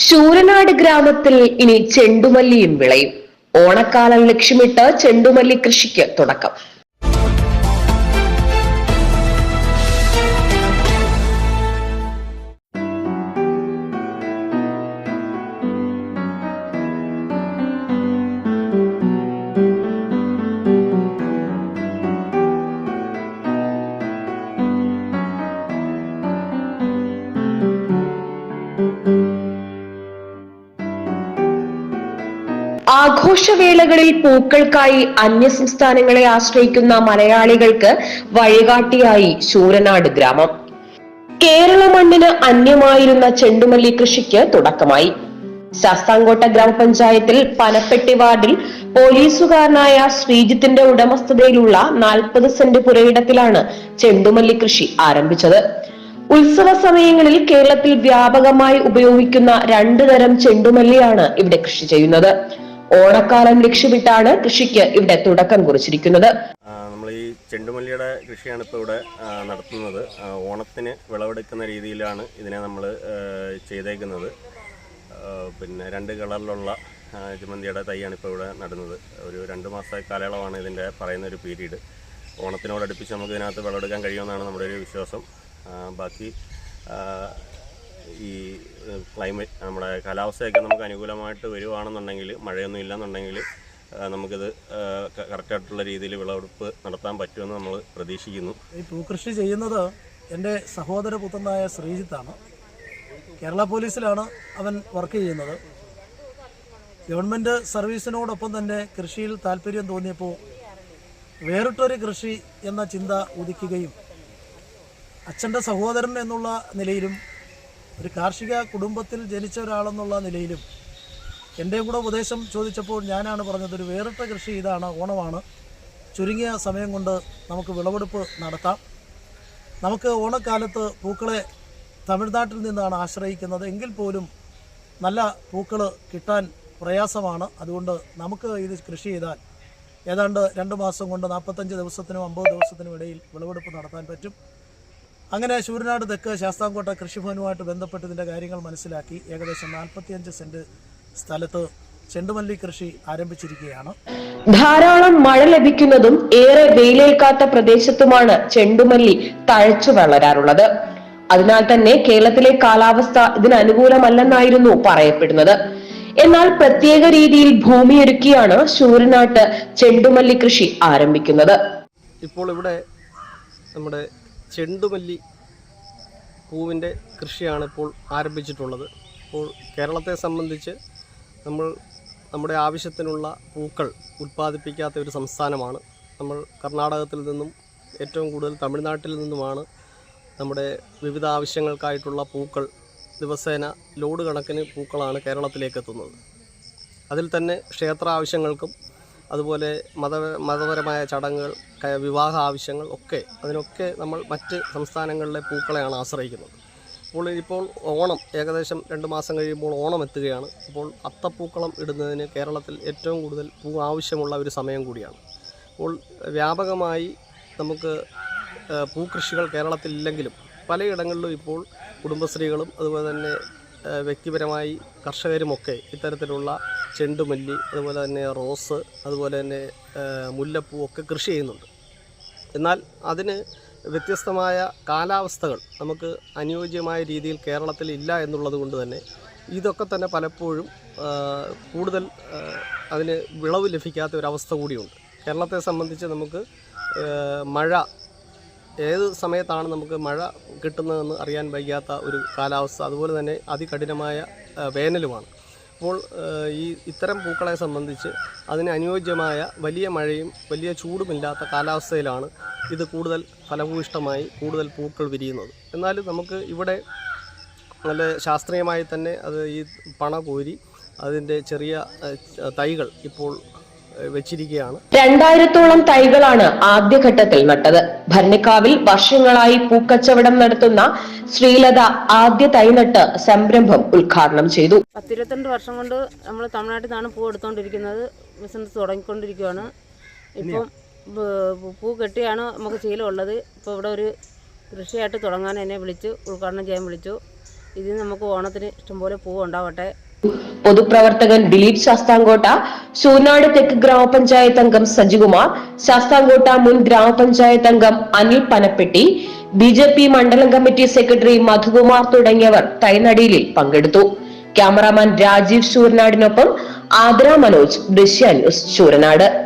ശൂരനാട് ഗ്രാമത്തിൽ ഇനി ചെണ്ടുമല്ലിയും വിളയും. ഓണക്കാലം ലക്ഷ്യമിട്ട് ചെണ്ടുമല്ലി കൃഷിക്ക് തുടക്കം. ആഘോഷവേളകളിൽ പൂക്കൾക്കായി അന്യസംസ്ഥാനങ്ങളെ ആശ്രയിക്കുന്ന മലയാളികൾക്ക് വഴികാട്ടിയായി ശൂരനാട് ഗ്രാമം. കേരള മണ്ണിന് അന്യമായിരുന്ന ചെണ്ടുമല്ലി കൃഷിക്ക് തുടക്കമായി. ശാസ്താംകോട്ട ഗ്രാമപഞ്ചായത്തിൽ പനപ്പെട്ടി വാർഡിൽ പോലീസുകാരനായ ശ്രീജിത്തിന്റെ ഉടമസ്ഥതയിലുള്ള നാൽപ്പത് സെന്റ് പുരയിടത്തിലാണ് ചെണ്ടുമല്ലി കൃഷി ആരംഭിച്ചത്. ഉത്സവ സമയങ്ങളിൽ കേരളത്തിൽ വ്യാപകമായി ഉപയോഗിക്കുന്ന രണ്ടു തരം ചെണ്ടുമല്ലിയാണ് ഇവിടെ കൃഷി ചെയ്യുന്നത്. ഓണക്കാലം ലക്ഷ്യമിട്ടാണ് കൃഷിക്ക് ഇവിടെ തുടക്കം കുറിച്ചിരിക്കുന്നത്. നമ്മൾ ഈ ചെണ്ടുമല്ലിയുടെ കൃഷിയാണ് ഇപ്പോൾ ഇവിടെ നടത്തുന്നത്. ഓണത്തിന് വിളവെടുക്കുന്ന രീതിയിലാണ് ഇതിനെ നമ്മൾ ചെയ്തേക്കുന്നത്. പിന്നെ രണ്ട് കളറിലുള്ള ചുമന്തിയുടെ തൈയാണ് ഇപ്പോൾ ഇവിടെ നടുന്നത്. ഒരു രണ്ട് മാസ കാലയളവാണ് ഇതിന്റെ പറയുന്ന ഒരു പീരീഡ്. ഓണത്തിനോടടുപ്പിച്ച് നമുക്ക് ഇതിനകത്ത് വിളവെടുക്കാൻ കഴിയുമെന്നാണ് നമ്മുടെ ഒരു വിശ്വാസം. ബാക്കി ഈ ക്ലൈമറ്റ് നമ്മുടെ കാലാവസ്ഥയൊക്കെ നമുക്ക് അനുകൂലമായിട്ട് വരുവാണെന്നുണ്ടെങ്കിൽ മഴയൊന്നും ഇല്ലെന്നുണ്ടെങ്കിൽ നമുക്കിത് കറക്റ്റായിട്ടുള്ള രീതിയിൽ വിളവെടുപ്പ് നടത്താൻ പറ്റുമെന്ന് നമ്മൾ പ്രതീക്ഷിക്കുന്നു. ഈ പൂക്കൃഷി ചെയ്യുന്നത് എന്റെ സഹോദര പുത്രനായ ശ്രീജിത്താണ്. കേരള പോലീസിലാണ് അവൻ വർക്ക് ചെയ്യുന്നത്. ഗവൺമെന്റ് സർവീസിനോടൊപ്പം തന്നെ കൃഷിയിൽ താല്പര്യം തോന്നിയപ്പോൾ വേറിട്ടൊരു കൃഷി എന്ന ചിന്ത ഉദിക്കുകയും അച്ഛന്റെ സഹോദരൻ എന്നുള്ള നിലയിലും ഒരു കാർഷിക കുടുംബത്തിൽ ജനിച്ച ഒരാളെന്നുള്ള നിലയിലും എന്റെ കൂടെ ഉപദേശം ചോദിച്ചപ്പോൾ ഞാനാണ് പറഞ്ഞത് ഒരു വേറിട്ട കൃഷി ഇതാണ് ഓണമാണ്. ചുരുങ്ങിയ സമയം കൊണ്ട് നമുക്ക് വിളവെടുപ്പ് നടത്താം. നമുക്ക് ഓണക്കാലത്ത് പൂക്കളെ തമിഴ്നാട്ടിൽ നിന്നാണ് ആശ്രയിക്കുന്നത്. എങ്കിൽ പോലും നല്ല പൂക്കൾ കിട്ടാൻ പ്രയാസമാണ്. അതുകൊണ്ട് നമുക്ക് ഇത് കൃഷി ചെയ്താൽ ഏതാണ്ട് രണ്ട് മാസം കൊണ്ട് നാൽപ്പത്തഞ്ച് ദിവസത്തിനും അമ്പത് ദിവസത്തിനും ഇടയിൽ വിളവെടുപ്പ് നടത്താൻ പറ്റും. അങ്ങനെ ശൂരനാട് തെക്ക് ശാസ്താംകോട്ട കൃഷിഭവനുമായിട്ട് ബന്ധപ്പെട്ട് ഇതിന്റെ കാര്യങ്ങൾ മനസ്സിലാക്കി ഏകദേശം നാൽപ്പത്തിയഞ്ച് സെന്റ് സ്ഥലത്ത് ചെണ്ടുമല്ലി കൃഷി ആരംഭിച്ചിരിക്കുകയാണ്. ധാരാളം മഴ ലഭിക്കുന്നതും ഏറെ വെയിലേൽക്കാത്ത പ്രദേശത്തുമാണ് ചെണ്ടുമല്ലി തഴച്ചു വളരാറുള്ളത്. അതിനാൽ തന്നെ കേരളത്തിലെ കാലാവസ്ഥ ഇതിന് അനുകൂലമല്ലെന്നായിരുന്നു പറയപ്പെടുന്നത്. എന്നാൽ പ്രത്യേക രീതിയിൽ ഭൂമിയൊരുക്കിയാണ് ശൂരനാട്ട് ചെണ്ടുമല്ലി കൃഷി ആരംഭിക്കുന്നത്. ഇപ്പോൾ ഇവിടെ നമ്മുടെ ചെണ്ടുമല്ലി പൂവിന്റെ കൃഷിയാണ് ഇപ്പോൾ ആരംഭിച്ചിട്ടുള്ളത്. ഇപ്പോൾ കേരളത്തെ സംബന്ധിച്ച് നമ്മൾ നമ്മുടെ ആവശ്യത്തിനുള്ള പൂക്കൾ ഉൽപ്പാദിപ്പിക്കാത്ത ഒരു സംസ്ഥാനമാണ്. നമ്മൾ കർണാടകത്തിൽ നിന്നും ഏറ്റവും കൂടുതൽ തമിഴ്നാട്ടിൽ നിന്നുമാണ് നമ്മുടെ വിവിധ ആവശ്യങ്ങൾക്കായിട്ടുള്ള പൂക്കൾ ദിവസേന ലോഡ് കണക്കിന് പൂക്കളാണ് കേരളത്തിലേക്ക് എത്തുന്നത്. അതിൽ തന്നെ ക്ഷേത്ര ആവശ്യങ്ങൾക്കും അതുപോലെ മത മതപരമായ ചടങ്ങുകൾ വിവാഹ ആവശ്യങ്ങൾ ഒക്കെ അതിനൊക്കെ നമ്മൾ മറ്റ് സംസ്ഥാനങ്ങളിലെ പൂക്കളെയാണ് ആശ്രയിക്കുന്നത്. അപ്പോൾ ഇപ്പോൾ ഓണം ഏകദേശം രണ്ട് മാസം കഴിയുമ്പോൾ ഓണം എത്തുകയാണ്. അപ്പോൾ അത്തപ്പൂക്കളം ഇടുന്നതിന് കേരളത്തിൽ ഏറ്റവും കൂടുതൽ പൂ ആവശ്യമുള്ള ഒരു സമയം കൂടിയാണ്. അപ്പോൾ വ്യാപകമായി നമുക്ക് പൂക്കൃഷികൾ കേരളത്തിൽ ഇല്ലെങ്കിലും പലയിടങ്ങളിലും ഇപ്പോൾ കുടുംബശ്രീകളും അതുപോലെ തന്നെ വ്യക്തിപരമായി കർഷകരുമൊക്കെ ഇത്തരത്തിലുള്ള ചെണ്ടുമല്ലി അതുപോലെ തന്നെ റോസ് അതുപോലെ തന്നെ മുല്ലപ്പൂ ഒക്കെ കൃഷി ചെയ്യുന്നുണ്ട്. എന്നാൽ അതിന് വ്യത്യസ്തമായ കാലാവസ്ഥകൾ നമുക്ക് അനുയോജ്യമായ രീതിയിൽ കേരളത്തിൽ ഇല്ല എന്നുള്ളത് കൊണ്ട് തന്നെ ഇതൊക്കെ തന്നെ പലപ്പോഴും കൂടുതൽ അതിന് വിളവ് ലഭിക്കാത്ത ഒരവസ്ഥ കൂടിയുണ്ട്. കേരളത്തെ സംബന്ധിച്ച് നമുക്ക് മഴ ഏത് സമയത്താണ് നമുക്ക് മഴ കിട്ടുന്നതെന്ന് അറിയാൻ വയ്യാത്ത ഒരു കാലാവസ്ഥ? അതുപോലെ തന്നെ അതികഠിനമായ വേനലുമാണ്. അപ്പോൾ ഈ ഇത്തരം പൂക്കളെ സംബന്ധിച്ച് അതിന് അനുയോജ്യമായ വലിയ മഴയും വലിയ ചൂടുമില്ലാത്ത കാലാവസ്ഥയിലാണ് ഇത് കൂടുതൽ ഫലഭൂയിഷ്ടമായി കൂടുതൽ പൂക്കൾ വിരിയുന്നത്. എന്നാലും നമുക്ക് ഇവിടെ നല്ല ശാസ്ത്രീയമായി തന്നെ അത് ഈ പണ കോരി അതിന്റെ ചെറിയ തൈകൾ ഇപ്പോൾ വെച്ചിരിക്കുകയാണ്. രണ്ടായിരത്തോളം തൈകളാണ് ആദ്യഘട്ടത്തിൽ നട്ടത്. ഭരണിക്കാവിൽ വർഷങ്ങളായി പൂക്കച്ചവടം നടത്തുന്ന ശ്രീലത ആദ്യ തൈനട്ട് സംരംഭം ഉദ്ഘാടനം ചെയ്തു. പത്തിരുപത്തിരണ്ട് വർഷം കൊണ്ട് നമ്മൾ തമിഴ്നാട്ടിൽ നിന്നാണ് പൂ എടുത്തുകൊണ്ടിരിക്കുന്നത് ബിസിനസ് തുടങ്ങിക്കൊണ്ടിരിക്കുകയാണ് ഇപ്പം പൂ കെട്ടിയാണ് നമുക്ക് ശീലമുള്ളത്. ഇപ്പോൾ ഇവിടെ ഒരു കൃഷിയായിട്ട് തുടങ്ങാൻ എന്നെ വിളിച്ചു ഉദ്ഘാടനം ചെയ്യാൻ വിളിച്ചു. ഇതിന് നമുക്ക് ഓണത്തിന് ഇഷ്ടംപോലെ പൂ ഉണ്ടാവട്ടെ. പൊതുപ്രവർത്തകൻ ദിലീപ് ശാസ്താംകോട്ട ശൂനാട് തെക്ക് ഗ്രാമപഞ്ചായത്ത് അംഗം സജികുമാർ ശാസ്താംകോട്ട മുൻ ഗ്രാമപഞ്ചായത്ത് അംഗം Anil Panappetti B J P മണ്ഡലം കമ്മിറ്റി സെക്രട്ടറി മധുകുമാർ തുടങ്ങിയവർ തൈനടിയിലിൽ പങ്കെടുത്തു. ക്യാമറാമാൻ രാജീവ് ശൂരനാടിനൊപ്പം ആദ്ര മനോജ് ദൃശ്യ ന്യൂസ് ശൂരനാട്